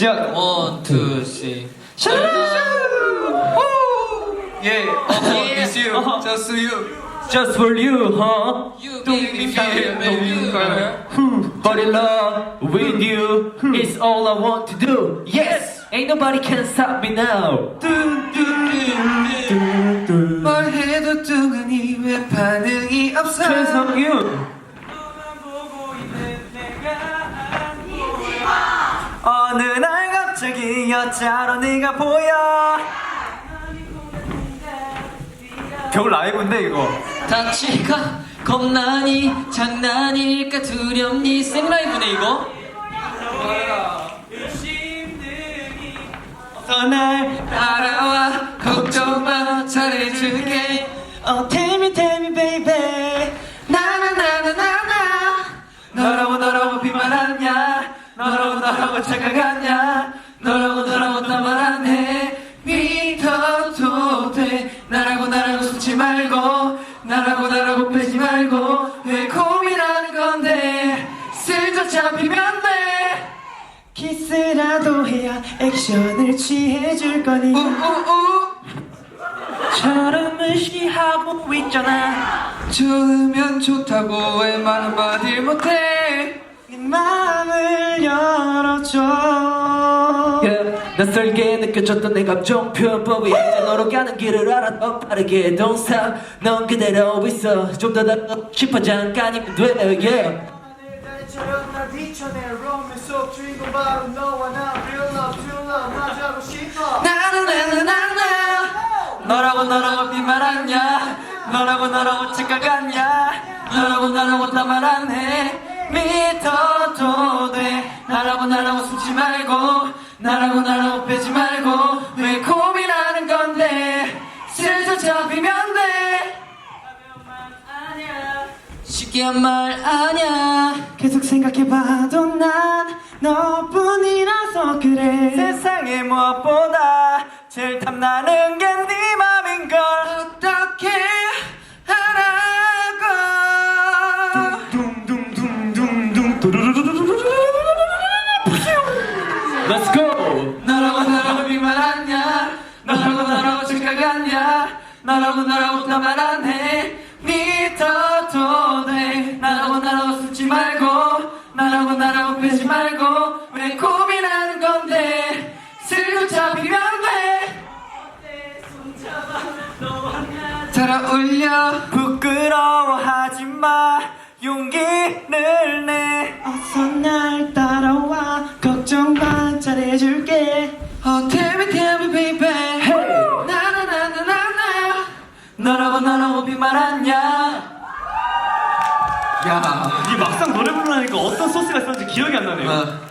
시작. 원, 투, 쓰리. 예. Yeah. It's you. Uh-huh. Just you. Just for you, huh? You baby, feel baby, girl. But in love with you is all I want to do. Yes, ain't nobody can stop me now. 뭘 해도 뚱하니 왜 반응이 없어? 최성윤. 갑자기 여자로 네가 보여. 겨울 라이브인데 이거. 자취가 겁나니 장난일까 두렵니 생라이브네 이거 날 따라와 걱정 마 잘해줄게. Oh tell me tell me baby. 나나나나나나. 너라고 너라고 비말 하냐? 너라고 너라고 착각하냐? 말고. 나라고 나라고 빼지 말고. 왜 고민하는 건데? 슬쩍 잡히면 돼. 키스라도 해야 액션을 취해줄 거니. 우우우. 처럼 무시하고 있잖아. 좋으면 좋다고 왜말 한마디 못해? 낯설게 느껴졌던 내 감정 표현법이 이제 너로 가는 길을 알아 더 빠르게 Don't stop 넌 그대로 있어. 좀더더 싶어 잠깐이면 돼. Yeah. 날 비춰내 롬의 속 주인공 바로 너와 나. Real love, true love 맞아고 싶어. 나나나나나 너라고 너라고 비말 하냐? 너라고 너라고 착각하냐? 너라고 너라고 나말 안해. 믿어도 돼. 나라고 나라고 숨지 말고 나라고 나라고 빼지 말고 왜 고민하는 건데? 슬쩍 잡히면 돼. 쉽게 한 말 아냐 계속 생각해봐도 난 너뿐이라서 그래. 세상의 무엇보다 제일 탐나는 게 너라고 착각하냐 너라고 너라고 나말 안해 믿어도 돼. 나라고 나라고 숨지 말고 나라고 나라고 빼지 말고 왜 고민하는 건데? 슬쩍 잡히면 돼. 달아올려. 부끄러워하지 마. 용기를 하냐 야 이게 막상 노래 부르려니까 어떤 소스가 있었는지 기억이 안 나네요. 어.